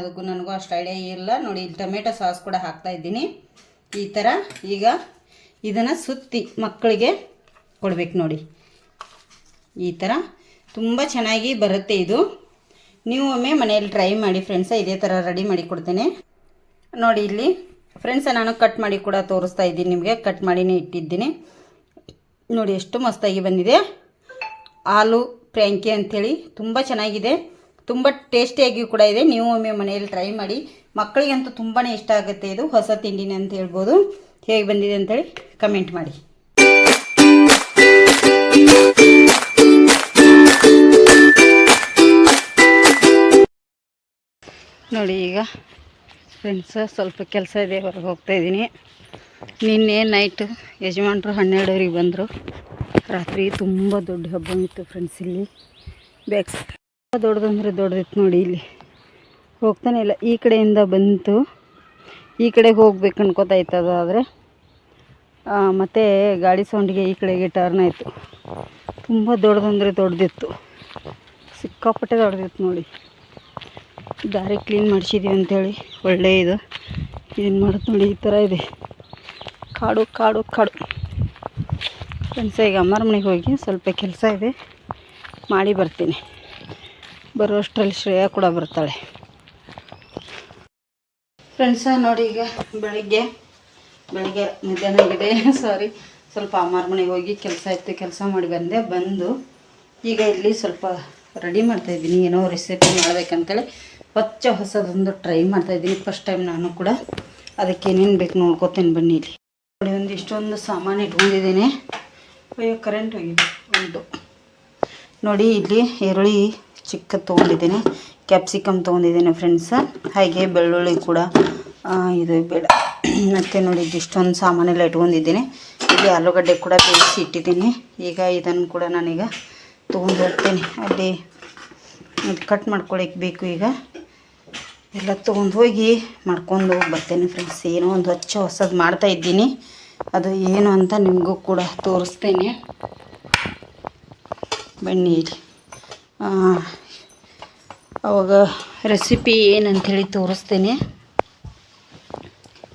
ಅದಕ್ಕೂ ನನಗೂ ಅಷ್ಟು ಐಡಿಯಾ ಇಲ್ಲ. ನೋಡಿ, ಇಲ್ಲಿ ಟೊಮೆಟೊ ಸಾಸ್ ಕೂಡ ಹಾಕ್ತಾ ಇದ್ದೀನಿ. ಈ ಥರ ಈಗ ಇದನ್ನು ಸುತ್ತಿ ಮಕ್ಕಳಿಗೆ ಕೊಡ್ಬೇಕು ನೋಡಿ. ಈ ಥರ ತುಂಬ ಚೆನ್ನಾಗಿ ಬರುತ್ತೆ ಇದು. ನೀವು ಒಮ್ಮೆ ಮನೆಯಲ್ಲಿ ಟ್ರೈ ಮಾಡಿ ಫ್ರೆಂಡ್ಸ ಇದೇ ಥರ ರೆಡಿ ಮಾಡಿ ಕೊಡ್ತೇನೆ. ನೋಡಿ, ಇಲ್ಲಿ ಫ್ರೆಂಡ್ಸ ನಾನು ಕಟ್ ಮಾಡಿ ಕೂಡ ತೋರಿಸ್ತಾ ಇದ್ದೀನಿ ನಿಮಗೆ. ಕಟ್ ಮಾಡಿನೇ ಇಟ್ಟಿದ್ದೀನಿ. ನೋಡಿ, ಎಷ್ಟು ಮಸ್ತಾಗಿ ಬಂದಿದೆ. ಆಲೂ ಪ್ರ್ಯಾಂಕಿ ಅಂಥೇಳಿ ತುಂಬ ಚೆನ್ನಾಗಿದೆ. ತುಂಬ ಟೇಸ್ಟಿಯಾಗಿಯೂ ಕೂಡ ಇದೆ. ನೀವು ಒಮ್ಮೆ ಮನೆಯಲ್ಲಿ ಟ್ರೈ ಮಾಡಿ ಮಕ್ಕಳಿಗಂತೂ ತುಂಬಾ ಇಷ್ಟ ಆಗುತ್ತೆ ಇದು. ಹೊಸ ತಿಂಡಿನೇ ಅಂತ ಹೇಳ್ಬೋದು. ಹೇಗೆ ಬಂದಿದೆ ಅಂತೇಳಿ ಕಮೆಂಟ್ ಮಾಡಿ. ನೋಡಿ ಈಗ ಫ್ರೆಂಡ್ಸ್ ಸ್ವಲ್ಪ ಕೆಲಸ ಇದೆ. ಹೊರಗೆ ಹೋಗ್ತಾ ಇದ್ದೀನಿ. ನಿನ್ನೆ ನೈಟ್ ಯಜಮಾನ್ರು ಹನ್ನೆರಡುವರೆಗೆ ಬಂದರು. ರಾತ್ರಿ ತುಂಬ ದೊಡ್ಡ ಹಬ್ಬ ಇತ್ತು ಫ್ರೆಂಡ್ಸ್ ಇಲ್ಲಿ. ಬ್ಯಾಕ್ ದೊಡ್ಡದಂದ್ರೆ ದೊಡ್ಡದಿತ್ತು ನೋಡಿ ಇಲ್ಲಿ. ಹೋಗ್ತಾನೆ ಇಲ್ಲ. ಈ ಕಡೆಯಿಂದ ಬಂತು. ಈ ಕಡೆಗೆ ಹೋಗ್ಬೇಕು ಅನ್ಕೋತಾ ಇತ್ತು ಅದು ಆದರೆ ಮತ್ತು ಗಾಡಿ ಸೌಂಡಿಗೆ ಈ ಕಡೆಗೆ ಟರ್ನ್ ಆಯಿತು. ತುಂಬ ದೊಡ್ಡದಂದ್ರೆ ದೊಡ್ಡದಿತ್ತು. ಸಿಕ್ಕಾಪಟ್ಟೆ ದೊಡ್ಡದಿತ್ತು ನೋಡಿ. ದಾರಿ ಕ್ಲೀನ್ ಮಾಡಿಸಿದ್ದೀವಿ ಅಂತೇಳಿ. ಒಳ್ಳೆ ಇದು. ಏನು ಮಾಡುತ್ತೆ ನೋಡಿ, ಈ ಥರ ಇದೆ. ಕಾಡು ಕಾಡು ಕಾಡು. ಫ್ರೆಂಡ್ಸ್, ಈಗ ಅಮ್ಮರ ಮನೆಗೆ ಹೋಗಿ ಸ್ವಲ್ಪ ಕೆಲಸ ಇದೆ. ಮಾಡಿ ಬರ್ತೀನಿ. ಬರುವಷ್ಟರಲ್ಲಿ ಶ್ರೇಯ ಕೂಡ ಬರ್ತಾಳೆ. ಫ್ರೆಂಡ್ಸ ನೋಡಿ ಈಗ ಬೆಳಿಗ್ಗೆ ಬೆಳಿಗ್ಗೆ ಮಧ್ಯಾಹ್ನ ಆಗಿದೆ ಸಾರಿ ಸ್ವಲ್ಪ ಅಮ್ಮರ ಮನೆಗೆ ಹೋಗಿ ಕೆಲಸ ಇತ್ತು, ಕೆಲಸ ಮಾಡಿ ಬಂದೆ, ಬಂದು ಈಗ ಇಲ್ಲಿ ಸ್ವಲ್ಪ ರೆಡಿ ಮಾಡ್ತಾಯಿದ್ದೀನಿ ಏನೋ ರೆಸಿಪಿ ಮಾಡ್ಬೇಕಂತೇಳಿ. ಹೊಚ್ಚ ಹೊಸದೊಂದು ಟ್ರೈ ಮಾಡ್ತಾಯಿದ್ದೀನಿ ಫಸ್ಟ್ ಟೈಮ್ ನಾನು ಕೂಡ ಅದಕ್ಕೆ ಏನೇನು ಬೇಕು ನೋಡ್ಕೊತೀನಿ ಬನ್ನಿ ಇಲ್ಲಿ. ನೋಡಿ, ಒಂದು ಇಷ್ಟೊಂದು ಸಾಮಾನು ಇಟ್ಕೊಂಡಿದ್ದೀನಿ. ಅಯ್ಯೋ ಕರೆಂಟ್ ಹೋಗಿದೆ. ಒಂದು ನೋಡಿ, ಇಲ್ಲಿ ಈರುಳ್ಳಿ ಚಿಕ್ಕ ತೊಗೊಂಡಿದ್ದೀನಿ. ಕ್ಯಾಪ್ಸಿಕಮ್ ತೊಗೊಂಡಿದ್ದೀನಿ ಫ್ರೆಂಡ್ಸ ಹಾಗೆ ಬೆಳ್ಳುಳ್ಳಿ ಕೂಡ ಇದು ಬೇಡ. ಮತ್ತು ನೋಡಿ ಇಷ್ಟೊಂದು ಸಾಮಾನೆಲ್ಲ ಇಟ್ಕೊಂಡಿದ್ದೀನಿ. ಇಲ್ಲಿ ಆಲೂಗಡ್ಡೆ ಕೂಡ ಬೇಯಿಸಿ ಇಟ್ಟಿದ್ದೀನಿ. ಈಗ ಇದನ್ನು ಕೂಡ ನಾನೀಗ ತೊಗೊಂಡು ಹೋಗ್ತೀನಿ. ಅಲ್ಲಿ ಕಟ್ ಮಾಡ್ಕೊಳಕ್ಕೆ ಬೇಕು ಈಗ. ಎಲ್ಲ ತೊಗೊಂಡು ಹೋಗಿ ಮಾಡ್ಕೊಂಡು ಬರ್ತೇನೆ ಫ್ರೆಂಡ್ಸ್ ಏನೋ ಒಂದು ಹಚ್ಚ ಹೊಸದು ಮಾಡ್ತಾ ಇದ್ದೀನಿ. ಅದು ಏನು ಅಂತ ನಿಮಗೂ ಕೂಡ ತೋರಿಸ್ತೇನೆ. ಬನ್ನಿ ಅವಾಗ ರೆಸಿಪಿ ಏನಂಥೇಳಿ ತೋರಿಸ್ತೇನೆ.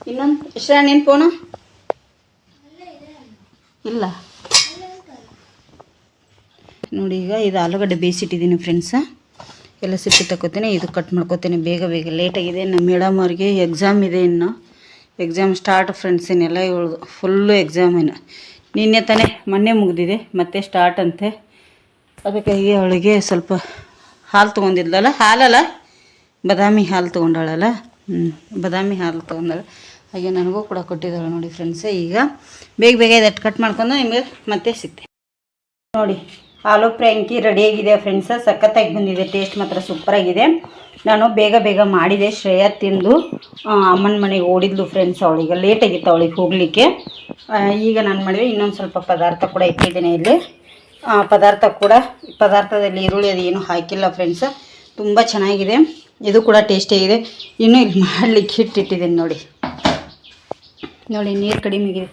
ಇನ್ನೊಂದು ಇಷ್ಟ ನಿನ್ನ ಫೋನು ಇಲ್ಲ. ನೋಡಿ ಈಗ ಇದು ಆಲೂಗಡ್ಡೆ ಬೇಯಿಸಿಟ್ಟಿದ್ದೀನಿ ಫ್ರೆಂಡ್ಸ ಎಲ್ಲ ಸಿಪ್ಪಿ ತಗೋತೀನಿ ಇದು ಕಟ್ ಮಾಡ್ಕೋತೀನಿ ಬೇಗ ಬೇಗ. ಲೇಟಾಗಿದೆ ನಮ್ಮ ಮೇಡಮ್ ಅವ್ರಿಗೆ ಎಕ್ಸಾಮ್ ಇದೆ ಇನ್ನು. ಎಕ್ಸಾಮ್ ಸ್ಟಾರ್ಟ್ ಫ್ರೆಂಡ್ಸ್ ಇನ್ನೆಲ್ಲ ಇವಳು ಫುಲ್ಲು ಎಕ್ಸಾಮ್ ಇನ್ನು. ನಿನ್ನೆ ತಾನೇ ಮೊನ್ನೆ ಮುಗಿದಿದೆ, ಮತ್ತೆ ಸ್ಟಾರ್ಟ್ ಅಂತೆ. ಅದಕ್ಕಾಗಿ ಅವಳಿಗೆ ಸ್ವಲ್ಪ ಹಾಲು ತೊಗೊಂಡಿದ್ಲಲ್ಲ, ಹಾಲಲ್ಲ? ಬಾದಾಮಿ ಹಾಲು ತೊಗೊಂಡಾಳಲ್ಲ? ಹ್ಞೂ ಬಾದಾಮಿ ಹಾಲು ತೊಗೊಂಡಾಳೆ. ಹಾಗೆ ನನಗೂ ಕೂಡ ಕೊಟ್ಟಿದ್ದಾಳೆ ನೋಡಿ ಫ್ರೆಂಡ್ಸೇ ಈಗ ಬೇಗ ಬೇಗ ಇದಟ್ಟು ಕಟ್ ಮಾಡ್ಕೊಂಡು ನಿಮಗೆ ಮತ್ತೆ ಸಿಗ್ತೆ ನೋಡಿ ಆಲೂ ರೆಡಿ ರೆಡಿಯಾಗಿದೆ ಫ್ರೆಂಡ್ಸ ಸಖತ್ತಾಗಿ ಬಂದಿದೆ ಟೇಸ್ಟ್ ಮಾತ್ರ ಸೂಪರಾಗಿದೆ ನಾನು ಬೇಗ ಬೇಗ ಮಾಡಿದೆ, ಶ್ರೇಯ ತಿಂದು ಅಮ್ಮನ ಮನೆಗೆ ಓಡಿದ್ಲು ಫ್ರೆಂಡ್ಸ್ ಅವಳಿಗೆ. ಲೇಟಾಗಿತ್ತು ಅವಳಿಗೆ ಹೋಗಲಿಕ್ಕೆ. ಈಗ ನಾನು ಮಾಡಿದೆ, ಇನ್ನೊಂದು ಸ್ವಲ್ಪ ಪದಾರ್ಥ ಕೂಡ ಇಟ್ಟಿದ್ದೇನೆ ಇಲ್ಲಿ. ಪದಾರ್ಥ ಕೂಡ, ಪದಾರ್ಥದಲ್ಲಿ ಈರುಳ್ಳಿ ಅದು ಏನೂ ಹಾಕಿಲ್ಲ ಫ್ರೆಂಡ್ಸ್ ತುಂಬ ಚೆನ್ನಾಗಿದೆ. ಇದು ಕೂಡ ಟೇಸ್ಟಿಯಾಗಿದೆ ಇನ್ನೂ ಇಲ್ಲಿ ಮಾಡಲಿಕ್ಕೆ ಹಿಟ್ಟಿಟ್ಟಿದ್ದೀನಿ ನೋಡಿ. ನೋಡಿ, ನೀರು ಕಡಿಮೆ ಆಗಿದೆ.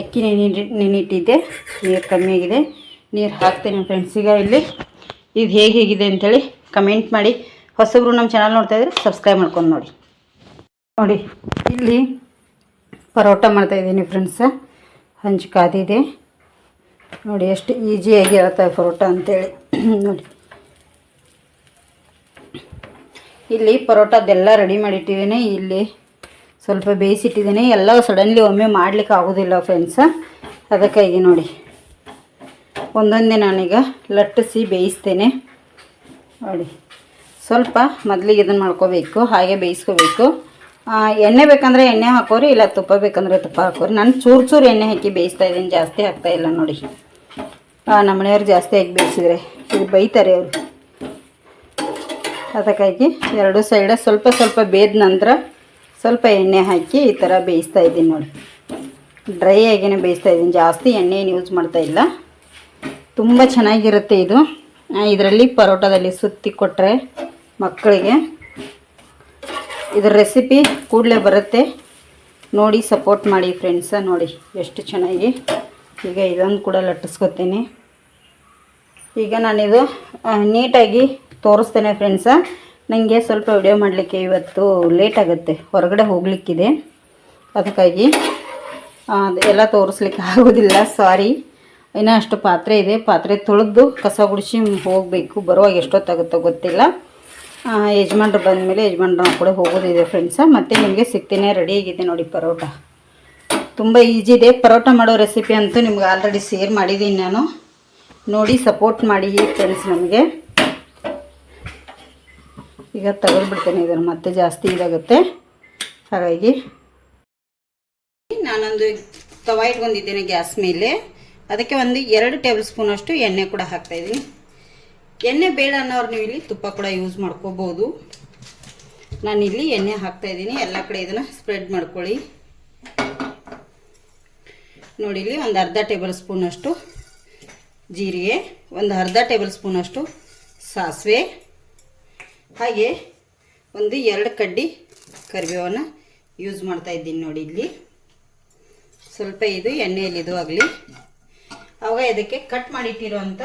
ಅಕ್ಕಿ ನೆನೆ ನೆನಿಟ್ಟಿದ್ದೆ ನೀರು ಕಮ್ಮಿ ಆಗಿದೆ. ನೀರು ಹಾಕ್ತೇನೆ ಫ್ರೆಂಡ್ಸ್ ಈಗ ಇಲ್ಲಿ ಇದು ಹೇಗೆ ಹೇಗಿದೆ ಅಂಥೇಳಿ ಕಮೆಂಟ್ ಮಾಡಿ. ಹೊಸಬ್ರು ನಮ್ಮ ಚಾನಲ್ ನೋಡ್ತಾ ಇದ್ರೆ ಸಬ್ಸ್ಕ್ರೈಬ್ ಮಾಡ್ಕೊಂಡು ನೋಡಿ. ನೋಡಿ, ಇಲ್ಲಿ ಪರೋಟ ಮಾಡ್ತಾಯಿದ್ದೀನಿ ಫ್ರೆಂಡ್ಸ ಹಂಚು ಕಾದಿದೆ. ನೋಡಿ, ಎಷ್ಟು ಈಸಿಯಾಗಿ ಪರೋಟ ಅಂತೇಳಿ. ನೋಡಿ. ಇಲ್ಲಿ ಪರೋಟದ್ದೆಲ್ಲ ರೆಡಿ ಮಾಡಿಟ್ಟಿದ್ದೀನಿ. ಇಲ್ಲಿ ಸ್ವಲ್ಪ ಬೇಯಿಸಿಟ್ಟಿದ್ದೀನಿ. ಎಲ್ಲ ಸಡನ್ಲಿ ಒಮ್ಮೆ ಮಾಡಲಿಕ್ಕೆ ಆಗೋದಿಲ್ಲ ಫ್ರೆಂಡ್ಸ ಅದಕ್ಕಾಗಿ ನೋಡಿ. ಒಂದೊಂದೇ ನಾನೀಗ ಲಟ್ಟಿಸಿ ಬೇಯಿಸ್ತೇನೆ. ನೋಡಿ. ಸ್ವಲ್ಪ ಮೊದಲಿಗೆ ಇದನ್ನು ಮಾಡ್ಕೋಬೇಕು, ಹಾಗೆ ಬೇಯಿಸ್ಕೋಬೇಕು. ಎಣ್ಣೆ ಬೇಕಂದರೆ ಎಣ್ಣೆ ಹಾಕೋರಿ, ಇಲ್ಲ ತುಪ್ಪ ಬೇಕಂದರೆ ತುಪ್ಪ ಹಾಕೋರಿ. ನಾನು ಚೂರು ಚೂರು ಎಣ್ಣೆ ಹಾಕಿ ಬೇಯಿಸ್ತಾ ಇದ್ದೀನಿ. ಜಾಸ್ತಿ ಹಾಕ್ತಾ ಇಲ್ಲ ನೋಡಿ. ನಮ್ಮ ಮನೆಯವ್ರು ಜಾಸ್ತಿ ಹಾಕಿ ಬೇಯಿಸಿದ್ರೆ. ಇದು ಬೈತಾರೆ ಅವರು. ಅದಕ್ಕಾಗಿ ಎರಡು ಸೈಡ ಸ್ವಲ್ಪ ಸ್ವಲ್ಪ ಬೇದ ನಂತರ ಸ್ವಲ್ಪ ಎಣ್ಣೆ ಹಾಕಿ ಈ ಥರ ಬೇಯಿಸ್ತಾ ಇದ್ದೀನಿ ನೋಡಿ. ಡ್ರೈ ಆಗಿನೇ ಬೇಯಿಸ್ತಾ ಇದ್ದೀನಿ. ಜಾಸ್ತಿ ಎಣ್ಣೆ ಏನು ಯೂಸ್ ಮಾಡ್ತಾ ಇಲ್ಲ. ತುಂಬ ಚೆನ್ನಾಗಿರುತ್ತೆ ಇದು. ಇದರಲ್ಲಿ ಪರೋಟದಲ್ಲಿ ಸುತ್ತಿ ಕೊಟ್ಟರೆ ಮಕ್ಕಳಿಗೆ ಇದ್ರ ರೆಸಿಪಿ ಕೂಡಲೇ ಬರುತ್ತೆ. ನೋಡಿ ಸಪೋರ್ಟ್ ಮಾಡಿ ಫ್ರೆಂಡ್ಸ ನೋಡಿ ಎಷ್ಟು ಚೆನ್ನಾಗಿ. ಈಗ ಇದೊಂದು ಕೂಡ ಲಟ್ಟಿಸ್ಕೊತೀನಿ. ಈಗ ನಾನಿದು ನೀಟಾಗಿ ತೋರಿಸ್ತೇನೆ ಫ್ರೆಂಡ್ಸ ನನಗೆ ಸ್ವಲ್ಪ ವಿಡಿಯೋ ಮಾಡಲಿಕ್ಕೆ ಇವತ್ತು ಲೇಟ್ ಆಗುತ್ತೆ. ಹೊರಗಡೆ ಹೋಗಲಿಕ್ಕಿದೆ. ಅದಕ್ಕಾಗಿ ಎಲ್ಲ ತೋರಿಸ್ಲಿಕ್ಕೆ ಆಗೋದಿಲ್ಲ ಸಾರಿ ಇನ್ನೂ ಅಷ್ಟು ಪಾತ್ರೆ ಇದೆ. ಪಾತ್ರೆ ತೊಳೆದು ಕಸ ಗುಡಿಸಿ ಹೋಗಬೇಕು. ಬರುವಾಗ ಎಷ್ಟೊತ್ತಾಗುತ್ತೋ ಗೊತ್ತಿಲ್ಲ. ಯಜಮಾನ್ರು ಬಂದಮೇಲೆ ಯಜಮಾನ್ರು ಕೂಡ ಹೋಗೋದಿದೆ ಫ್ರೆಂಡ್ಸ ಮತ್ತು ನಿಮಗೆ ಸಿಗ್ತೇನೆ ರೆಡಿಯಾಗಿದೆ ನೋಡಿ ಪರೋಟ. ತುಂಬ ಈಜಿ ಇದೆ. ಪರೋಟ ಮಾಡೋ ರೆಸಿಪಿ ಅಂತೂ ನಿಮ್ಗೆ ಆಲ್ರೆಡಿ ಶೇರ್ ಮಾಡಿದ್ದೀನಿ ನಾನು. ನೋಡಿ ಸಪೋರ್ಟ್ ಮಾಡಿ ಫ್ರೆಂಡ್ಸ್ ನಮಗೆ. ಈಗ ತೆಗೆದುಬಿಡ್ತೇನೆ ಇದನ್ನು, ಮತ್ತೆ ಜಾಸ್ತಿ ಇದಾಗುತ್ತೆ. ಹಾಗಾಗಿ ನಾನೊಂದು ತವಾ ಇಟ್ಕೊಂಡಿದ್ದೇನೆ ಗ್ಯಾಸ್ ಮೇಲೆ. ಅದಕ್ಕೆ ಒಂದು ಎರಡು ಟೇಬಲ್ ಸ್ಪೂನಷ್ಟು ಎಣ್ಣೆ ಕೂಡ ಹಾಕ್ತಾಯಿದ್ದೀನಿ ಎಣ್ಣೆ ಬೇಡ ಅನ್ನೋರು ನೀವು ಇಲ್ಲಿ ತುಪ್ಪ ಕೂಡ ಯೂಸ್ ಮಾಡ್ಕೋಬೋದು ನಾನು ಇಲ್ಲಿ ಎಣ್ಣೆ ಹಾಕ್ತಾಯಿದ್ದೀನಿ ಎಲ್ಲ ಕಡೆ ಇದನ್ನು ಸ್ಪ್ರೆಡ್ ಮಾಡ್ಕೊಳ್ಳಿ. ನೋಡಿ, ಇಲ್ಲಿ ಒಂದು ಅರ್ಧ ಟೇಬಲ್ ಸ್ಪೂನಷ್ಟು ಜೀರಿಗೆ, ಒಂದು ಅರ್ಧ ಟೇಬಲ್ ಸ್ಪೂನಷ್ಟು ಸಾಸಿವೆ, ಹಾಗೆ ಒಂದು ಎರಡು ಕಡ್ಡಿ ಕರಿಬೇವನ್ನು ಯೂಸ್ ಮಾಡ್ತಾ ಇದ್ದೀನಿ ನೋಡಿ ಇಲ್ಲಿ. ಸ್ವಲ್ಪ ಇದು ಎಣ್ಣೆಯಲ್ಲಿ ಇದು ಆಗಲಿ. ಅವಾಗ ಇದಕ್ಕೆ ಕಟ್ ಮಾಡಿಟ್ಟಿರೋಂಥ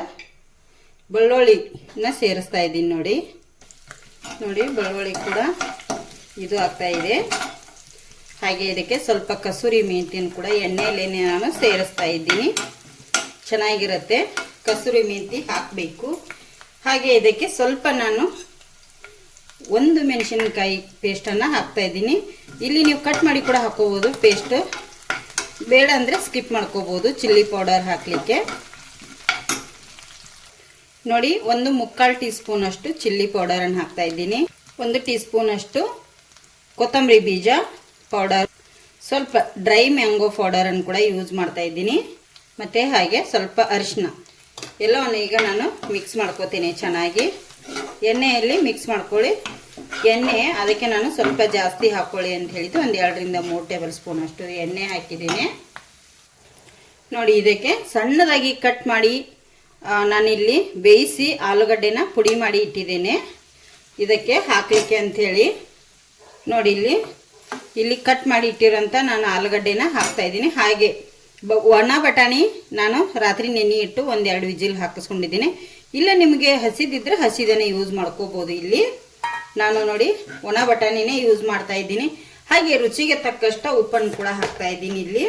ಬೆಳ್ಳುಳ್ಳಿನ ಸೇರಿಸ್ತಾ ಇದ್ದೀನಿ ನೋಡಿ. ನೋಡಿ ಬೆಳ್ಳುಳ್ಳಿ ಕೂಡ ಇದು ಆಗ್ತಾ ಇದೆ. ಹಾಗೆ ಇದಕ್ಕೆ ಸ್ವಲ್ಪ ಕಸೂರಿ ಮೆಂತ್ಯನ ಕೂಡ ಎಣ್ಣೆಯಲ್ಲಿ ನಾನು ಸೇರಿಸ್ತಾ ಇದ್ದೀನಿ. ಚೆನ್ನಾಗಿರುತ್ತೆ. ಕಸೂರಿ ಮೆಂತಿ ಹಾಕಬೇಕು. ಹಾಗೆ ಇದಕ್ಕೆ ಸ್ವಲ್ಪ ನಾನು ಒಂದು ಮೆಣಸಿನಕಾಯಿ ಪೇಸ್ಟನ್ನು ಹಾಕ್ತಾ ಇದ್ದೀನಿ. ಇಲ್ಲಿ ನೀವು ಕಟ್ ಮಾಡಿ ಕೂಡ ಹಾಕೋಬೋದು ಪೇಸ್ಟ್ ಬೇಡ ಅಂದರೆ ಸ್ಕಿಪ್ ಮಾಡ್ಕೋಬೋದು ಚಿಲ್ಲಿ ಪೌಡರ್ ಹಾಕಲಿಕ್ಕೆ. ನೋಡಿ, ಒಂದು ಮುಕ್ಕಾಲು ಟೀ ಸ್ಪೂನ್ ಅಷ್ಟು ಚಿಲ್ಲಿ ಪೌಡರನ್ನು ಹಾಕ್ತಾ ಇದ್ದೀನಿ. ಒಂದು ಟೀ ಸ್ಪೂನ್ ಅಷ್ಟು ಕೊತ್ತಂಬರಿ ಬೀಜ ಪೌಡರ್. ಸ್ವಲ್ಪ ಡ್ರೈ ಮ್ಯಾಂಗೋ ಪೌಡರನ್ನು ಕೂಡ ಯೂಸ್ ಮಾಡ್ತಾ ಇದ್ದೀನಿ. ಮತ್ತು ಹಾಗೆ ಸ್ವಲ್ಪ ಅರಿಶಿನ ಎಲ್ಲವನ್ನು ಈಗ ನಾನು ಮಿಕ್ಸ್ ಮಾಡ್ಕೋತೀನಿ ಚೆನ್ನಾಗಿ. ಎಣ್ಣೆಯಲ್ಲಿ ಮಿಕ್ಸ್ ಮಾಡ್ಕೊಳ್ಳಿ. ಎಣ್ಣೆ, ಅದಕ್ಕೆ ನಾನು ಸ್ವಲ್ಪ ಜಾಸ್ತಿ ಹಾಕ್ಕೊಳ್ಳಿ ಅಂತ ಹೇಳಿದ್ದು ಒಂದು ಎರಡರಿಂದ ಮೂರು ಟೇಬಲ್ ಸ್ಪೂನ್ ಅಷ್ಟು ಎಣ್ಣೆ ಹಾಕಿದ್ದೀನಿ. ನೋಡಿ, ಇದಕ್ಕೆ ಸಣ್ಣದಾಗಿ ಕಟ್ ಮಾಡಿ ನಾನಿಲ್ಲಿ ಬೇಯಿಸಿ ಆಲೂಗಡ್ಡೆನ ಪುಡಿ ಮಾಡಿ ಇಟ್ಟಿದ್ದೇನೆ. ಇದಕ್ಕೆ ಹಾಕಲಿಕ್ಕೆ ಅಂಥೇಳಿ ನೋಡಿ ಇಲ್ಲಿ ಇಲ್ಲಿ ಕಟ್ ಮಾಡಿ ಇಟ್ಟಿರೋಂಥ ನಾನು ಆಲೂಗಡ್ಡೆನ ಹಾಕ್ತಾ ಇದ್ದೀನಿ. ಹಾಗೆ ಬ, ಒಣ ಬಟಾಣಿ ನಾನು ರಾತ್ರಿ ನೆನೆ ಇಟ್ಟು ಒಂದೆರಡು ವಿಜಿಲ್ ಹಾಕಿಸ್ಕೊಂಡಿದ್ದೀನಿ. ಇಲ್ಲ, ನಿಮಗೆ ಹಸಿದಿದ್ರೆ ಹಸಿದನೇ ಯೂಸ್ ಮಾಡ್ಕೋಬೋದು ಇಲ್ಲಿ. ನಾನು ನೋಡಿ ಒಣ ಬಟಾಣಿನೇ ಯೂಸ್ ಮಾಡ್ತಾ ಇದ್ದೀನಿ. ಹಾಗೆ ರುಚಿಗೆ ತಕ್ಕಷ್ಟು ಉಪ್ಪನ್ನು ಕೂಡ ಹಾಕ್ತಾ ಇದ್ದೀನಿ ಇಲ್ಲಿ.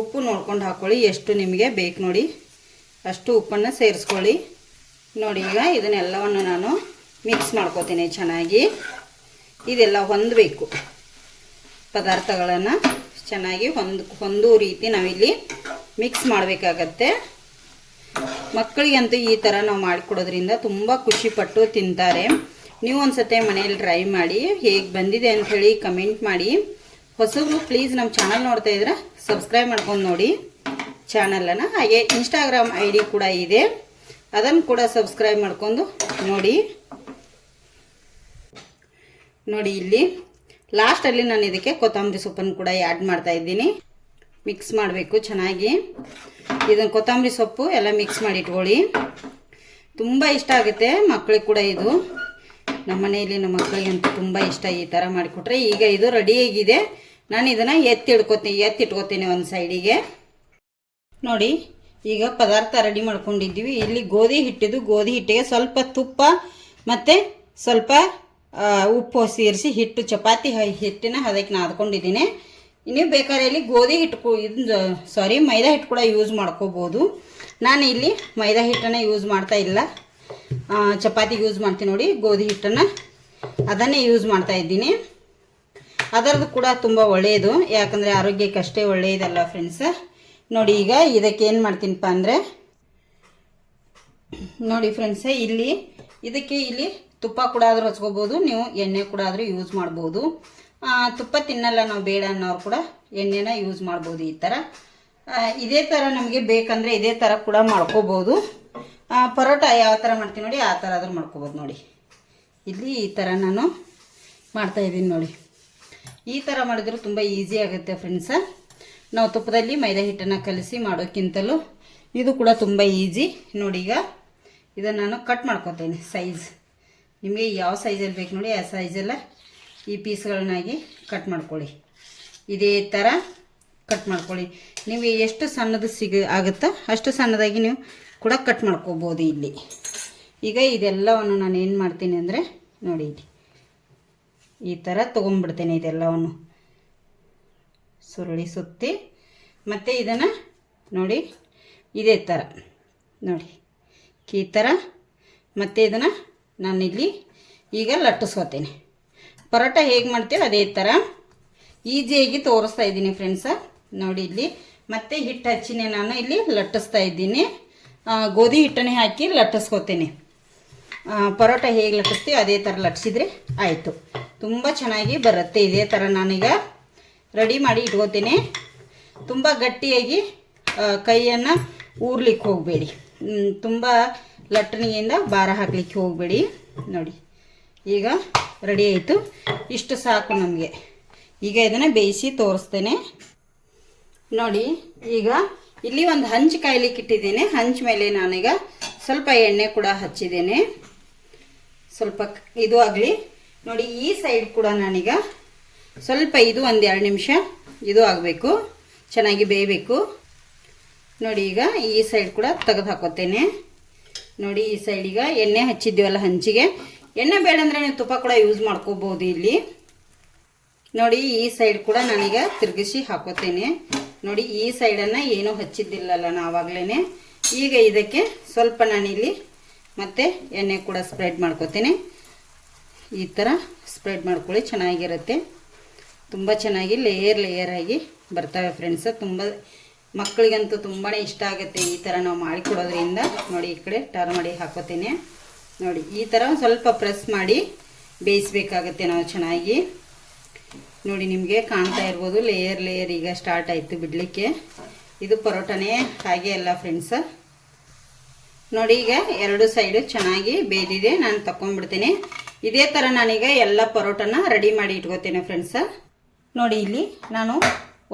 ಉಪ್ಪು ನೋಡ್ಕೊಂಡು ಹಾಕ್ಕೊಳ್ಳಿ ಎಷ್ಟು ನಿಮಗೆ ಬೇಕು ನೋಡಿ. ಅಷ್ಟು ಉಪ್ಪನ್ನು ಸೇರಿಸ್ಕೊಳ್ಳಿ. ನೋಡಿ ಈಗ ಇದನ್ನೆಲ್ಲವನ್ನು ನಾನು ಮಿಕ್ಸ್ ಮಾಡ್ಕೋತೀನಿ ಚೆನ್ನಾಗಿ. ಇದೆಲ್ಲ ಹೊಂದಬೇಕು. ಪದಾರ್ಥಗಳನ್ನು ಚೆನ್ನಾಗಿ ಹೊಂದ್, ಹೊಂದೋ ರೀತಿ ನಾವಿಲ್ಲಿ ಮಿಕ್ಸ್ ಮಾಡಬೇಕಾಗತ್ತೆ. ಮಕ್ಕಳಿಗಂತೂ ಈ ಥರ ನಾವು ಮಾಡಿಕೊಡೋದ್ರಿಂದ ತುಂಬ ಖುಷಿಪಟ್ಟು ತಿಂತಾರೆ. ನೀವು ಒಂದ್ಸತಿ ಮನೆಯಲ್ಲಿ ಟ್ರೈ ಮಾಡಿ, ಹೇಗೆ ಬಂದಿದೆ ಅಂಥೇಳಿ ಕಮೆಂಟ್ ಮಾಡಿ. ಹೊಸಬ್ರು ಪ್ಲೀಸ್ ನಮ್ಮ ಚಾನಲ್ ನೋಡ್ತಾ ಇದ್ರೆ ಸಬ್ಸ್ಕ್ರೈಬ್ ಮಾಡ್ಕೊಂಡು ನೋಡಿ. ಚಾನಲನ್ನು ಹಾಗೆ ಇನ್ಸ್ಟಾಗ್ರಾಮ್ ಐ ಡಿ ಕೂಡ ಇದೆ. ಅದನ್ನು ಕೂಡ ಸಬ್ಸ್ಕ್ರೈಬ್ ಮಾಡ್ಕೊಂಡು ನೋಡಿ. ನೋಡಿ ಇಲ್ಲಿ. ಲಾಸ್ಟಲ್ಲಿ ನಾನು ಇದಕ್ಕೆ ಕೊತ್ತಂಬರಿ ಸೊಪ್ಪನ್ನು ಕೂಡ ಆ್ಯಡ್ ಮಾಡ್ತಾ ಇದ್ದೀನಿ. ಮಿಕ್ಸ್ ಮಾಡಬೇಕು ಚೆನ್ನಾಗಿ. ಇದನ್ನು ಕೊತ್ತಂಬರಿ ಸೊಪ್ಪು ಎಲ್ಲ ಮಿಕ್ಸ್ ಮಾಡಿ ಇಟ್ಕೊಳ್ಳಿ. ತುಂಬ ಇಷ್ಟ ಆಗುತ್ತೆ ಮಕ್ಕಳಿಗೆ ಕೂಡ ಇದು. ನಮ್ಮ ಮನೆಯಲ್ಲಿ ನಮ್ಮ ಮಕ್ಕಳಿಗಂತೂ ತುಂಬ ಇಷ್ಟ ಈ ಥರ ಮಾಡಿಕೊಟ್ರೆ. ಈಗ ಇದು ರೆಡಿಯಾಗಿದೆ ನಾನು ಇದನ್ನು ಎತ್ತಿ ಇಟ್ಕೋತೀನಿ ಎತ್ತಿ ಇಟ್ಕೋತೀನಿ ಒಂದು ಸೈಡಿಗೆ ನೋಡಿ, ಈಗ ಪದಾರ್ಥ ರೆಡಿ ಮಾಡ್ಕೊಂಡಿದ್ದೀವಿ. ಇಲ್ಲಿ ಗೋಧಿ ಹಿಟ್ಟಿದ್ದು, ಗೋಧಿ ಹಿಟ್ಟಿಗೆ ಸ್ವಲ್ಪ ತುಪ್ಪ ಮತ್ತು ಸ್ವಲ್ಪ ಉಪ್ಪು ಸೇರಿಸಿ ಹಿಟ್ಟು, ಚಪಾತಿ ಹಿಟ್ಟಿನ ಅದಕ್ಕೆ ನಾದ್ಕೊಂಡಿದ್ದೀನಿ ನೀವು ಬೇಕಾದ್ರೆ ಇಲ್ಲಿ ಗೋಧಿ ಹಿಟ್ಟು ಇದು ಸಾರಿ ಮೈದಾ ಹಿಟ್ಟು ಕೂಡ ಯೂಸ್ ಮಾಡ್ಕೋಬೋದು. ನಾನು ಇಲ್ಲಿ ಮೈದಾ ಹಿಟ್ಟನ್ನು ಯೂಸ್ ಮಾಡ್ತಾ ಇಲ್ಲ. ಚಪಾತಿಗೆ ಯೂಸ್ ಮಾಡ್ತೀನಿ ನೋಡಿ, ಗೋಧಿ ಹಿಟ್ಟನ್ನು ಅದನ್ನೇ ಯೂಸ್ ಮಾಡ್ತಾ ಇದ್ದೀನಿ. ಅದರದ್ದು ಕೂಡ ತುಂಬ ಒಳ್ಳೆಯದು ಯಾಕಂದರೆ ಆರೋಗ್ಯಕ್ಕೆ ಅಷ್ಟೇ ಒಳ್ಳೆಯದಲ್ಲ ಫ್ರೆಂಡ್ಸ್ ನೋಡಿ ಈಗ ಇದಕ್ಕೆ ಏನು ಮಾಡ್ತೀನಪ್ಪ ಅಂದರೆ, ನೋಡಿ ಫ್ರೆಂಡ್ಸ್ ಇಲ್ಲಿ ಇದಕ್ಕೆ ಇಲ್ಲಿ ತುಪ್ಪ ಕೂಡ ಆದರೂ ಹಚ್ಕೋಬೋದು, ನೀವು ಎಣ್ಣೆ ಕೂಡ ಆದರೂ ಯೂಸ್ ಮಾಡ್ಬೋದು. ತುಪ್ಪ ತಿನ್ನಲ್ಲ ನಾವು ಬೇಡ ಅನ್ನೋರು ಕೂಡ ಎಣ್ಣೆನ ಯೂಸ್ ಮಾಡ್ಬೋದು ಈ ಥರ ಇದೇ ಥರ ನಮಗೆ ಬೇಕಂದರೆ ಇದೇ ಥರ ಕೂಡ ಮಾಡ್ಕೋಬೋದು. ಪರೋಟ ಯಾವ ಥರ ಮಾಡ್ತೀನಿ ನೋಡಿ, ಆ ಥರ ಆದರೂ ಮಾಡ್ಕೋಬೋದು ನೋಡಿ. ಇಲ್ಲಿ ಈ ಥರ ನಾನು ಮಾಡ್ತಾಯಿದ್ದೀನಿ ನೋಡಿ. ಈ ಥರ ಮಾಡಿದ್ರು ತುಂಬ ಈಸಿ ಆಗುತ್ತೆ ಫ್ರೆಂಡ್ಸ ನಾವು ತುಪ್ಪದಲ್ಲಿ ಮೈದಾ ಹಿಟ್ಟನ್ನು ಕಲಸಿ ಮಾಡೋಕ್ಕಿಂತಲೂ ಇದು ಕೂಡ ತುಂಬ ಈಸಿ ನೋಡಿ ಈಗ ಇದನ್ನು ನಾನು ಕಟ್ ಮಾಡ್ಕೊತೇನೆ ಸೈಜ್ ನಿಮಗೆ ಯಾವ ಸೈಜಲ್ಲಿ ಬೇಕು ನೋಡಿ, ಆ ಸೈಜೆಲ್ಲ ಈ ಪೀಸ್ಗಳನ್ನಾಗಿ ಕಟ್ ಮಾಡ್ಕೊಳ್ಳಿ. ಇದೇ ಥರ ಕಟ್ ಮಾಡ್ಕೊಳ್ಳಿ. ನೀವು ಎಷ್ಟು ಸಣ್ಣದು ಸಿಗ, ಆಗುತ್ತೋ ಅಷ್ಟು ಸಣ್ಣದಾಗಿ ನೀವು ಕೂಡ ಕಟ್ ಮಾಡ್ಕೋಬೋದು ಇಲ್ಲಿ. ಈಗ ಇದೆಲ್ಲವನ್ನು ನಾನು ಏನು ಮಾಡ್ತೀನಿ ಅಂದರೆ ನೋಡಿ ಈ ಥರ ತೊಗೊಂಡ್ಬಿಡ್ತೇನೆ ಇದೆಲ್ಲವನ್ನು. ಸುರುಳಿ ಸುತ್ತಿ, ಮತ್ತು ಇದನ್ನು ನೋಡಿ, ಇದೇ ಥರ ನೋಡಿ, ಈ ಥರ ಮತ್ತು ಇದನ್ನು ನಾನಿಲ್ಲಿ ಈಗ ಲಟ್ಟಿಸ್ಕೋತೀನಿ. ಪರೋಟ ಹೇಗೆ ಮಾಡ್ತೀವಿ ಅದೇ ಥರ ಈಜಿಯಾಗಿ ತೋರಿಸ್ತಾ ಇದ್ದೀನಿ ಫ್ರೆಂಡ್ಸ ನೋಡಿ ಇಲ್ಲಿ. ಮತ್ತೆ ಹಿಟ್ಟು ಹಚ್ಚಿನೇ ನಾನು ಇಲ್ಲಿ ಲಟ್ಟಿಸ್ತಾ ಇದ್ದೀನಿ. ಗೋಧಿ ಹಿಟ್ಟನ್ನೇ ಹಾಕಿ ಲಟ್ಟಿಸ್ಕೋತೀನಿ. ಪರೋಟ ಹೇಗೆ ಲಟ್ಟಿಸ್ತೀವಿ ಅದೇ ಥರ ಲಟ್ಟಿಸಿದ್ರೆ ಆಯಿತು. ತುಂಬ ಚೆನ್ನಾಗಿ ಬರುತ್ತೆ ಇದೇ ಥರ ನಾನೀಗ ರೆಡಿ ಮಾಡಿ ಇಟ್ಕೋತೀನಿ. ತುಂಬ ಗಟ್ಟಿಯಾಗಿ ಕೈಯನ್ನು ಊರ್ಲಿಕ್ಕೆ ಹೋಗಬೇಡಿ. ತುಂಬ ಲಟ್ಟಣಿಯಿಂದ ಭಾರ ಹಾಕ್ಲಿಕ್ಕೆ ಹೋಗಬೇಡಿ. ನೋಡಿ, ಈಗ ರೆಡಿ ಆಯಿತು. ಇಷ್ಟು ಸಾಕು ನಮಗೆ. ಈಗ ಇದನ್ನು ಬೇಯಿಸಿ ತೋರಿಸ್ತೇನೆ. ನೋಡಿ, ಈಗ ಇಲ್ಲಿ ಒಂದು ಹಂಚು ಕಾಯ್ಲಿಕ್ಕೆ ಇಟ್ಟಿದ್ದೇನೆ. ಹಂಚ್ ಮೇಲೆ ನಾನೀಗ ಸ್ವಲ್ಪ ಎಣ್ಣೆ ಕೂಡ ಹಚ್ಚಿದ್ದೇನೆ. ಸ್ವಲ್ಪ ಇದು ಆಗಲಿ. ನೋಡಿ, ಈ ಸೈಡ್ ಕೂಡ ನಾನೀಗ ಸ್ವಲ್ಪ ಇದು ಒಂದು ಎರಡು ನಿಮಿಷ ಇದು ಆಗಬೇಕು. ಚೆನ್ನಾಗಿ ಬೇಯಬೇಕು. ನೋಡಿ ಈಗ ಈ ಸೈಡ್ ಕೂಡ ತೆಗೆದು ಹಾಕೋತೇನೆ. ನೋಡಿ ಈ ಸೈಡ್ ಈಗ ಎಣ್ಣೆ ಹಚ್ಚಿದ್ದೀವಲ್ಲ ಹಂಚಿಗೆ. ಎಣ್ಣೆ ಬೇಡ ಅಂದರೆ ನೀವು ತುಪ್ಪ ಕೂಡ ಯೂಸ್ ಮಾಡ್ಕೋಬೋದು ಇಲ್ಲಿ. ನೋಡಿ ಈ ಸೈಡ್ ಕೂಡ ನಾನೀಗ ತಿರುಗಿಸಿ ಹಾಕೋತೇನೆ. ನೋಡಿ ಈ ಸೈಡನ್ನು ಏನೂ ಹಚ್ಚಿದ್ದಿಲ್ಲಲ್ಲ ನಾವಾಗಲೇ ಈಗ ಇದಕ್ಕೆ ಸ್ವಲ್ಪ ನಾನಿಲ್ಲಿ ಮತ್ತೆ ಎಣ್ಣೆ ಕೂಡ ಸ್ಪ್ರೆಡ್ ಮಾಡ್ಕೋತೇನೆ. ಈ ಥರ ಸ್ಪ್ರೆಡ್ ಮಾಡ್ಕೊಳ್ಳಿ, ಚೆನ್ನಾಗಿರುತ್ತೆ. ತುಂಬ ಚೆನ್ನಾಗಿ ಲೇಯರ್ ಲೇಯರ್ ಆಗಿ ಬರ್ತವೆ ಫ್ರೆಂಡ್ಸ್ ತುಂಬ ಮಕ್ಕಳಿಗಂತೂ ತುಂಬಾ ಇಷ್ಟ ಆಗುತ್ತೆ ಈ ಥರ ನಾವು ಮಾಡಿಕೊಡೋದ್ರಿಂದ. ನೋಡಿ ಈ ಕಡೆ ಟರ್ನ್ ಮಾಡಿ ಹಾಕೋತೀನಿ. ನೋಡಿ, ಈ ಥರ ಸ್ವಲ್ಪ ಪ್ರೆಸ್ ಮಾಡಿ ಬೇಯಿಸ್ಬೇಕಾಗತ್ತೆ ನಾವು ಚೆನ್ನಾಗಿ. ನೋಡಿ, ನಿಮಗೆ ಕಾಣ್ತಾ ಇರ್ಬೋದು ಲೇಯರ್ ಲೇಯರ್ ಈಗ ಸ್ಟಾರ್ಟ್ ಆಯಿತು ಬಿಡಲಿಕ್ಕೆ. ಇದು ಪರೋಟನೇ ಹಾಗೆ ಅಲ್ಲ ಫ್ರೆಂಡ್ಸ್ ನೋಡಿ, ಈಗ ಎರಡು ಸೈಡು ಚೆನ್ನಾಗಿ ಬೇಯ್ದಿದೆ, ನಾನು ತಗೊಂಡ್ಬಿಡ್ತೀನಿ ಇದೇ ಥರ ನಾನೀಗ ಎಲ್ಲ ಪರೋಟನ ರೆಡಿ ಮಾಡಿ ಇಟ್ಕೋತೇನೆ ಫ್ರೆಂಡ್ಸ ನೋಡಿ ಇಲ್ಲಿ ನಾನು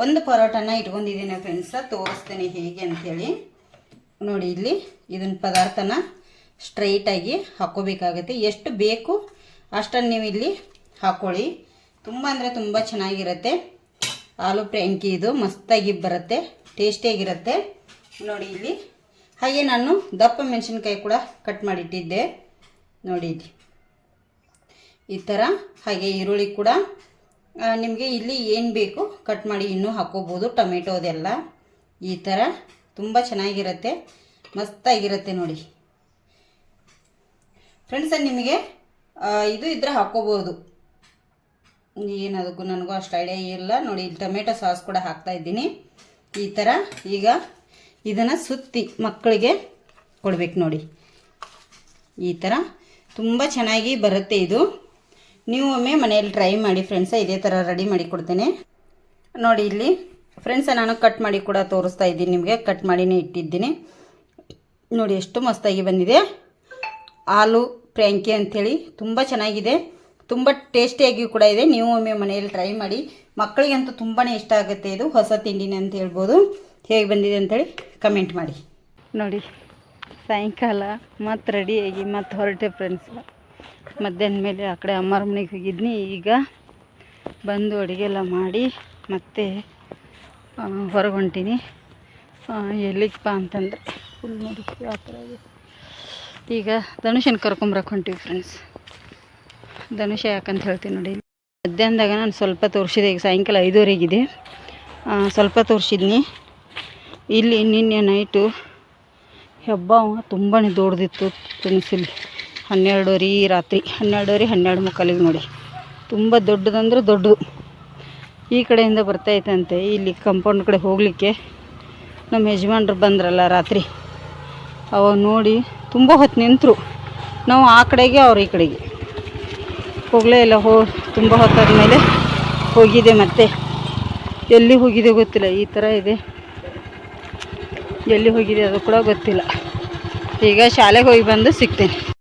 ಒಂದು ಪರೋಟನ ಇಟ್ಕೊಂಡಿದ್ದೀನಿ ಫ್ರೆಂಡ್ಸ ತೋರಿಸ್ತೇನೆ ಹೇಗೆ ಅಂಥೇಳಿ ನೋಡಿ ಇಲ್ಲಿ ಇದನ್ನ ಪದಾರ್ಥನ ಸ್ಟ್ರೈಟಾಗಿ ಹಾಕೋಬೇಕಾಗುತ್ತೆ ಎಷ್ಟು ಬೇಕು ಅಷ್ಟನ್ನು ನೀವು ಇಲ್ಲಿ ಹಾಕ್ಕೊಳ್ಳಿ ತುಂಬ ಅಂದರೆ ತುಂಬ ಚೆನ್ನಾಗಿರುತ್ತೆ. ಆಲೂ ಪ್ರ್ಯಾಂಕಿ ಇದು ಮಸ್ತಾಗಿ ಬರುತ್ತೆ ಟೇಸ್ಟಿಯಾಗಿರುತ್ತೆ ನೋಡಿ ಇಲ್ಲಿ ಹಾಗೆ ನಾನು ದಪ್ಪ ಮೆಣಸಿನ್ಕಾಯಿ ಕೂಡ ಕಟ್ ಮಾಡಿಟ್ಟಿದ್ದೆ. ನೋಡಿ ಈ ಥರ ಹಾಗೆ ಈರುಳ್ಳಿ ಕೂಡ ನಿಮಗೆ ಇಲ್ಲಿ ಏನು ಬೇಕು ಕಟ್ ಮಾಡಿ ಇನ್ನೂ ಹಾಕೋಬೋದು ಟೊಮೆಟೋದೆಲ್ಲ ಈ ಥರ ತುಂಬ ಚೆನ್ನಾಗಿರುತ್ತೆ, ಮಸ್ತಾಗಿರುತ್ತೆ ನೋಡಿ. ಫ್ರೆಂಡ್ಸ್ ನಿಮಗೆ ಇದು ಇದ್ರೆ ಹಾಕೋಬೋದು. ಏನದಕ್ಕೂ ನನಗೂ ಅಷ್ಟು ಐಡಿಯಾ ಇಲ್ಲ. ನೋಡಿ, ಇಲ್ಲಿ ಟೊಮೆಟೊ ಸಾಸ್ ಕೂಡ ಹಾಕ್ತಾ ಇದ್ದೀನಿ. ಈ ಥರ ಈಗ ಇದನ್ನು ಸುತ್ತಿ ಮಕ್ಕಳಿಗೆ ಕೊಡ್ಬೇಕು ನೋಡಿ. ಈ ಥರ ತುಂಬ ಚೆನ್ನಾಗಿ ಬರುತ್ತೆ ಇದು. ನೀವು ಒಮ್ಮೆ ಮನೆಯಲ್ಲಿ ಟ್ರೈ ಮಾಡಿ ಫ್ರೆಂಡ್ಸ ಇದೇ ಥರ ರೆಡಿ ಮಾಡಿ ಕೊಡ್ತೇನೆ. ನೋಡಿ ಇಲ್ಲಿ ಫ್ರೆಂಡ್ಸ ನಾನು ಕಟ್ ಮಾಡಿ ಕೂಡ ತೋರಿಸ್ತಾ ಇದ್ದೀನಿ ನಿಮಗೆ ಕಟ್ ಮಾಡಿನೇ ಇಟ್ಟಿದ್ದೀನಿ. ನೋಡಿ ಎಷ್ಟು ಮಸ್ತಾಗಿ ಬಂದಿದೆ. ಆಲೂ ಪ್ರ್ಯಾಂಕಿ ಅಂಥೇಳಿ ತುಂಬ ಚೆನ್ನಾಗಿದೆ. ತುಂಬ ಟೇಸ್ಟಿಯಾಗಿಯೂ ಕೂಡ ಇದೆ. ನೀವು ಒಮ್ಮೆ ಮನೆಯಲ್ಲಿ ಟ್ರೈ ಮಾಡಿ. ಮಕ್ಕಳಿಗಂತೂ ತುಂಬಾ ಇಷ್ಟ ಆಗುತ್ತೆ ಇದು, ಹೊಸ ತಿಂಡಿನೇ ಅಂತ ಹೇಳ್ಬೋದು. ಹೇಗೆ ಬಂದಿದೆ ಅಂತೇಳಿ ಕಮೆಂಟ್ ಮಾಡಿ. ನೋಡಿ, ಸಾಯಂಕಾಲ ಮತ್ತು ರೆಡಿಯಾಗಿ ಮತ್ತು ಹೊರಟೆ ಫ್ರೆಂಡ್ಸ್ ಮಧ್ಯಾಹ್ನ ಮೇಲೆ ಆ ಕಡೆ ಅಮ್ಮರ ಮನೆಗೆ ಹೋಗಿದ್ನಿ. ಈಗ ಬಂದು ಅಡುಗೆ ಎಲ್ಲ ಮಾಡಿ ಮತ್ತೆ ಹೊರಗೆ ಹೊಂಟೀನಿ. ಎಲ್ಲಿಗಪ್ಪ ಅಂತಂದರೆ ಫುಲ್ ನೋಡಿ ಆ ಥರ ಈಗ ಧನುಷನ್ ಕರ್ಕೊಂಬರಕ್ಕೆ ಹೊಂಟೀವಿ ಫ್ರೆಂಡ್ಸ್ ಧನುಷ ಯಾಕಂತ ಹೇಳ್ತೀನಿ ನೋಡಿ, ಮಧ್ಯಾಹ್ನದಾಗ ನಾನು ಸ್ವಲ್ಪ ತೋರಿಸಿದೆ, ಈಗ ಸಾಯಂಕಾಲ ಐದುವರೆಗಿದೆ. ಸ್ವಲ್ಪ ತೋರಿಸಿದ್ನಿ. ಇಲ್ಲಿ ನಿನ್ನೆ ನೈಟು ಹೆಬ್ಬಾವ ತುಂಬಾ ದೊಡ್ಡದಿತ್ತು ಇಲ್ಲಿ. ಹನ್ನೆರಡುವರೆ ರಾತ್ರಿ, ಹನ್ನೆರಡುವರೆ, ಹನ್ನೆರಡು ಮುಕ್ಕಾಲಿಗೆ ನೋಡಿ. ತುಂಬ ದೊಡ್ಡದಂದ್ರೆ ದೊಡ್ಡದು. ಈ ಕಡೆಯಿಂದ ಬರ್ತೈತಂತೆ ಇಲ್ಲಿ ಕಂಪೌಂಡ್ ಕಡೆ ಹೋಗಲಿಕ್ಕೆ. ನಮ್ಮ ಯಜಮಾನ್ರು ಬಂದ್ರಲ್ಲ ರಾತ್ರಿ. ಅವ ನೋಡಿ ತುಂಬ ಹೊತ್ತು ನಿಂತರು. ನಾವು ಆ ಕಡೆಗೆ, ಅವ್ರು ಈ ಕಡೆಗೆ. ಹೋಗಲೇ ಇಲ್ಲ, ಹೋ, ತುಂಬ ಹೊತ್ತಾದ್ಮೇಲೆ ಹೋಗಿದೆ ಮತ್ತೆ. ಎಲ್ಲಿ ಹೋಗಿದೆ ಗೊತ್ತಿಲ್ಲ, ಈ ಥರ ಇದೆ. ಎಲ್ಲಿ ಹೋಗಿದೆ ಅದು ಕೂಡ ಗೊತ್ತಿಲ್ಲ. ಈಗ ಶಾಲೆಗೆ ಹೋಗಿ ಬಂದು ಸಿಗ್ತೇನೆ.